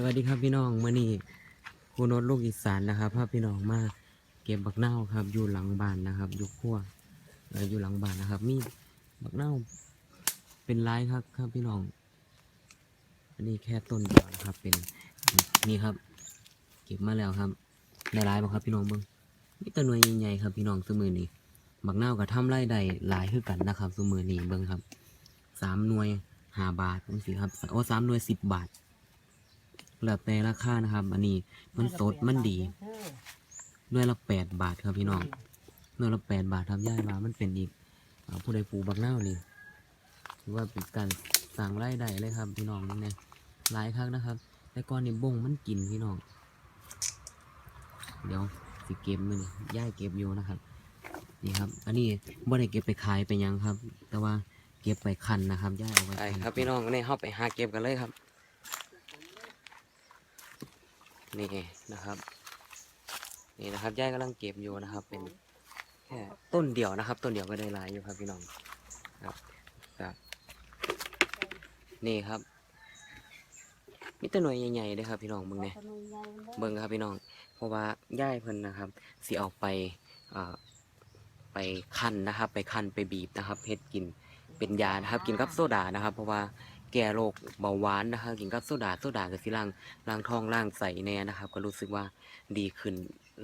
สวัสดีครับพี่น้องมื่อนี้ครูโนตลูกอีสานนะครับพาพี่น้องมาเก็บบักเน่าครับ อยู่หลังบ้านนะครับอยู่ขั้วอยู่หลังบ้านนะครับ มีบักเน่าเป็นลายครับครับพี่น้อง อันนี้แค่ต้นเดียวนะครับ เป็นนี่ครับ เก็บมาแล้วครับในลายบ่ครับพี่น้องเบิ้งนี่ตัวหน่วยใหญ่ๆครับพี่น้องสมือนี้บักเน่ากับทำไรได้หลายคือกันนะครับสมือนี้เบิ้งครับสามหน่วยห้าบาทจังสิครับโอ้สามหน่วยสิบบาท แล้วแต่ราคานะครับ อันนี้มันสดมันดีด้วยละแปดบาทครับพี่น้องด้วยละแปดบาททำย่ายมามันเป็นอีกอ่าผู้ใดปลูกบักนาวนี่ถือว่าเป็นการสั่งรายได้เลยครับ พี่น้องนี่เนี่ยหลายครั้งนะครับ แต่ก่อนนี่บงมันกินพี่น้อง เดี๋ยวสิเก็บมือนี่ย่ายเก็บอยู่นะครับ นี่ครับ อันนี้บ่ได้เก็บไปขายไปหยังครับ แต่ว่าเก็บไปคันนะครับย่ายเอาไว้ไปครับพี่น้องนี่เข้าไปหาเก็บกันเลยครับ นี่นะครับ นี่นะครับย่ายกำลังเก็บอยู่นะครับ เป็นแค่ต้นเดียวนะครับ ต้นเดียวก็ได้ลายอยู่ครับพี่น้องครับครับ นี่ครับมีแต่หน่วยใหญ่ๆเลยครับพี่น้องเบิ่งเนี่ยเบิ่งครับพี่น้อง เพราะว่าย่ายเพิ่นนะครับสิเอาไปอ่าไปคั้นนะครับ ไปคั้นไปบีบนะครับเฮ็ดกินเป็นยานะครับ กินกับโซดานะครับ เพราะว่า แก้โรคเบาหวานนะครับกินกับโซดาโซดาก็สิล้างล้างท้องล้างใสแน่นะครับ ก็รู้สึกว่าดีขึ้น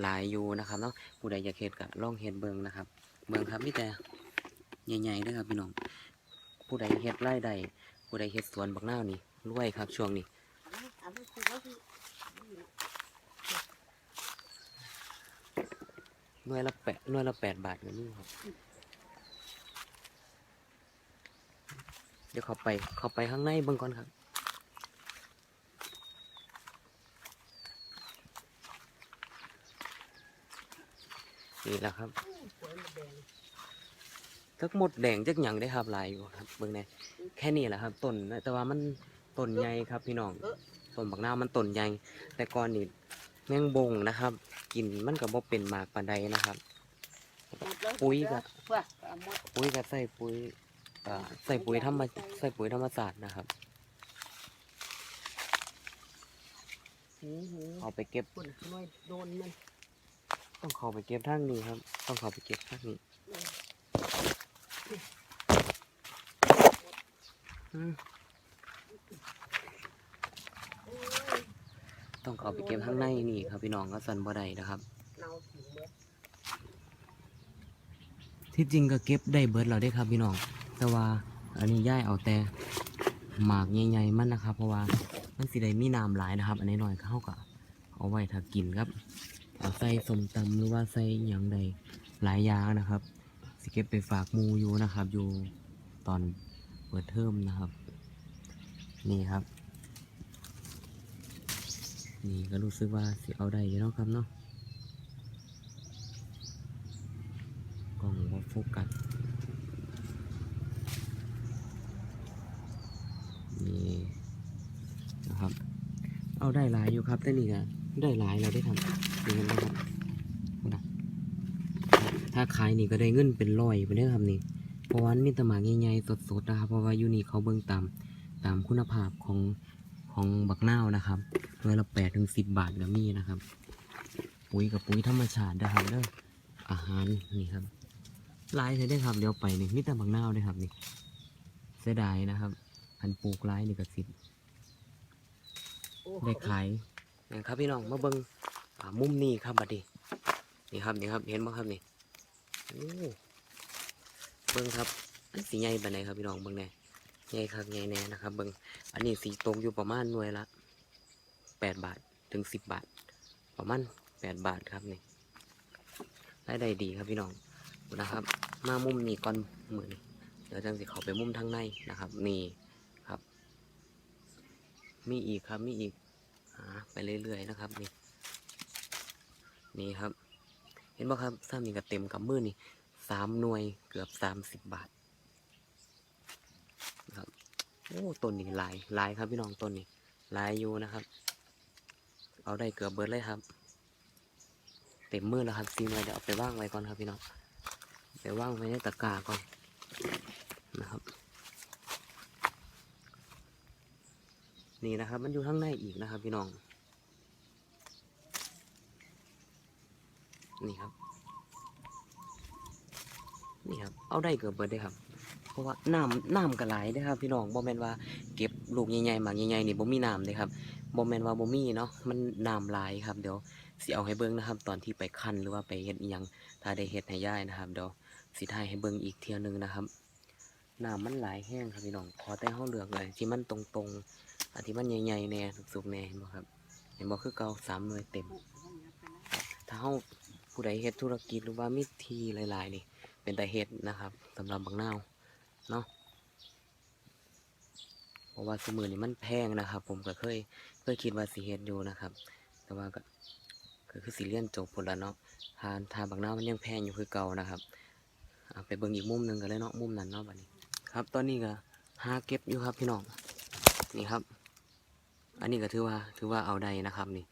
หลายอยู่นะครับเนาะผู้ใดอยากเฮ็ดก็ลองเฮ็ดเบิงนะครับ เบิงครับมีแต่ใหญ่ๆด้อครับพี่น้อง ผู้ใดเฮ็ดไร่ใดผู้ใดเฮ็ดสวนบักนานี่รวยครับ ช่วงนี้หน่วยละแปดหน่วยละแปดบาทเงินนี่ครับ เดี๋ยวเข้าไปเข้าไปข้างในเบิ่งก่อนครับ นี่แหละครับจักหมดแดงจักหยังได้ครับหลายอยู่ครับเบิ่งแหน่แค่นี้แหละครับต้นนะแต่ว่ามันต้นใหญ่ครับพี่น้องต้นบักนาวมันต้นใหญ่แต่ก่อนนี่แมงบงนะครับ กินมันก็บ่เป็นหมากปานใดนะครับ ปุ๋ยก็ปุ๋ยก็ใส่ปุ๋ย เอ่อใส่ปุ๋ยธรรมใส่ปุ๋ยธรรมศาสตร์นะครับเอาไปเก็บปุ่นน้อยโดนมันต้องเข้าไปเก็บทางนี้ครับ ต้องเข้าไปเก็บทางนี้อืมต้องเข้าไปเก็บข้างในนี่ครับพี่น้องก็สันบ่ได้นะครับเนาถึงเบิดที่จริงก็เก็บได้เบิดเราได้ครับพี่น้อง แต่ว่าอันนี้ย่ายเอาแต่หมากใหญ่ๆมันนะครับ เพราะว่ามันสิได้มีน้ำหลายนะครับ อันนี้หน่อยเข้ากับเอาไว้ถ้ากินครับเอาใส่สมตำหรือว่าใส่หยังใดหลายอย่างนะครับสิเก็บไปฝากมูอยู่นะครับ อยู่ตอนเปิดเทอมนะครับ นี่ครับ นี่ก็รู้สึกว่าสิเอาได้อยู่เนาะครับเนาะกล้องว่าโฟกัสนี่นะครับ เอาได้หลายอยู่ครับแต่นี่ก็ได้หลายเราได้ทำนี่กันนะครับนะถ้าขายนี่ก็ได้เงินเป็นร้อยไปได้อครับนี่เพราะว่ามีแตหมากใหญ่ๆสดๆนะครับ เพราะว่ายูนี่เขาเบิ่งตามตามคุณภาพของของบักนาวนะครับหน่วยละแปดถึงสิบบาทก็มีนะครับ ปุ๋ยกับปุ๋ยธรรมชาตินะครับเด้ออาหารนี่ครับลายใช่ได้ครับเดี๋ยวไปนี่มีแต่บักนาวเลยครับนี่เสียดายนะครับพันปลูกลายนี่ก็สิโอ้ ได้ขายนี่ครับพี่น้องมาเบิ้งอ่ามุมนี้ครับบัดนี้นี่ครับนี่ครับเห็นไหมครับนี่โอ้เบิ้งครับอันสีใหญ่ปานไหนครับพี่น้องเบิ้งแน่ใหญ่ครับใหญ่แน่นะครับเบิ้งอันนี้สีตรงอยู่ประมาณหน่วยละแปดบาทถึงสิบบาท ประมาณแปดบาทครับนี่รายได้ดีครับพี่น้องนะครับ มามุมนี้ก่อนมือนี้เดี๋ยวจังสิเขาไปมุมทางในนะครับ นี่ครับ มีอีกครับมีอีกหาไปเรื่อยๆนะครับนี่นี่ครับ เห็นบ่ครับซ้ำนี่ก็เต็มกับมือนี่สามหน่วยเกือบสามสิบบาทนะครับโอ้ต้นนี้ลายลายครับพี่น้องต้นนี้ลายอยู่นะครับ เอาได้เกือบเบิดเลยครับ เต็มมือแล้วครับซีหน่วยเดี๋ยวเอาไปว่างไว้ก่อนครับพี่น้องไปว่างไว้ในตะกร้าก่อนนะครับ นี่นะครับ มันอยู่ข้างในอีกนะครับ พี่น้อง นี่ครับ นี่ครับ เอาได้เกือบเบิดเลยครับ เพราะว่าน้ำน้ำกระไหลเด้ครับ พี่น้องบ่แมนว่าเก็บลูกใหญ่ๆหมากใหญ่ๆนี่บ่มีน้ำเลยครับบ่แมนว่าบ่มีเนาะ มันน้ำลายครับ เดี๋ยวสิเอาให้เบิ่งนะครับ ตอนที่ไปคั้นหรือว่าไปเฮ็ดยังถ้าได้เฮ็ดให้ย่ายนะครับ เดี๋ยวสิถ่ายให้เบิ่งอีกเที่ยหนึงนะครับน้ำมันหลายแห้งครับพี่น้องขอแต่เฮาเหลือกเลยที่มันตรงๆ อันที่มันใหญ่ๆแน่สุกๆแน่เห็นบ่ครับเห็นบ่คือเก่าสามหน่วยเต็ม ถ้าเฮาผู้ใดเฮ็ดธุรกิจหรือว่ามีทีหลายๆนี่ เป็นแต่เฮ็ดนะครับสำหรับบักนาวเนาะเพราะว่าสมือนี่มันแพงนะครับ ผมก็เคยเคยคิดว่าสิเฮ็ดอยู่นะครับ แต่ว่าก็คือสิเรียนจบพุ่นละเนาะทานทานบักนาวมันยังแพงอยู่คือเก่านะครับเอาไปเบิ่งอีกมุมหนึ่งกันเลยเนาะมุมนั้นเนาะบัดนี้ ครับตอนนี้ก็หาเก็บอยู่ครับพี่น้องนี่ครับ อันนี้ก็ถือว่าถือว่าเอาได้นะครับนี่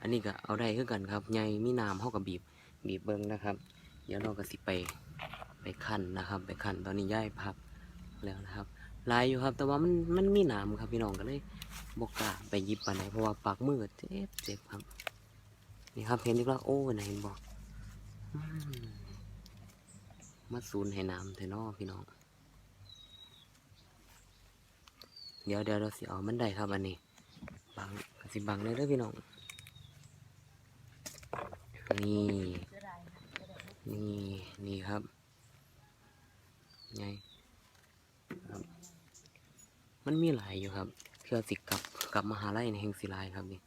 อันนี้ก็เอาได้คือกันครับใหญ่มีน้ำเฮากับบีบบีบเบิ้งนะครับ เดี๋ยวเราก็สิไปไปคั่นนะครับ ไปคั่นตอนนี้ย่ายพักแล้วนะครับลายอยู่ครับ แต่ว่ามันมันมีน้ำครับพี่น้องก็เลยบกล้าไปหยิบปานไหนเพราะว่าปากมือเจ็บเจ็บครับ นี่ครับเห็นดีว่าโอ้ไหนเห็นบอกมาซูนให้น้ำเทนอพี่น้อง เดี๋ยวเดี๋ยวเราสิเอามันได้ครับอันนี้บังสิบังเลยด้อพี่น้อง นี่ นี่นี่ครับไงครับ มันมีหลายอยู่ครับเพื่อสิกลับกลับมหาลัยในแห่งศิลายครับนี่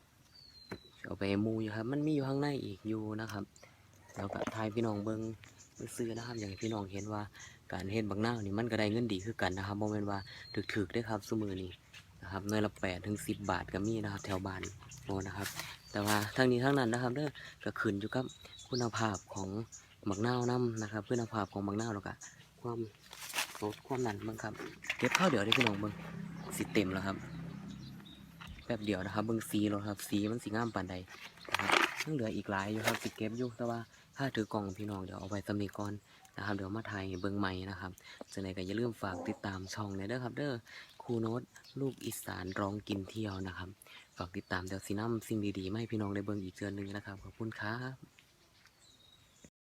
เอาไปมูอยู่ครับ มันมีอยู่ข้างในอีกอยู่นะครับ แล้วก็ทายพี่น้องเบิ้ง ซื้อนะครับอย่างที่พี่น้องเห็นว่าการเห็นบางหน้านี่มันก็ได้เงินดีคือกันนะครับโมเมนว่าถึกๆเด้ครับสมือนี้นะครับหน่วยละแปดถึงสิบบาทก็มีนะครับ แถวบ้านโมนะครับ แต่ว่าทั้งนี้ทั้งนั้นนะครับเด้อก็ขึ้นอยู่กับคุณภาพของหมักนาน้ำนะครับคุณภาพของหมักนาแล้วก็ความสดความนั่นบิ่งครับเก็บข้าวเดี๋ยวได้พี่น้องเบิ่งสิเต็มแล้วครับแป๊บเดียวนะครับเบิ่งสีแล้วครับสีมันสีงามปานใดนะครับยังเหลืออีกหลายอยู่ครับสิเก็บอยู่แต่ว่า ถ้าถือกล่องพี่น้องเดี๋ยวเอาไปสมีก่อนนะครับเดี๋ยวมาถ่ายเบิ่งใหม่นะครับจะไหนก็อย่าลืมฝากติดตามช่องเลยเด้อครับ เด้อครูโน้ตลูกอีสานร้องกินเที่ยวนะครับ ฝากติดตามเดี๋ยวซีนัมสิ่งดีๆมาให้พี่น้องได้เบิ่งอีกเดือนหนึ่งนะครับขอบคุณครับ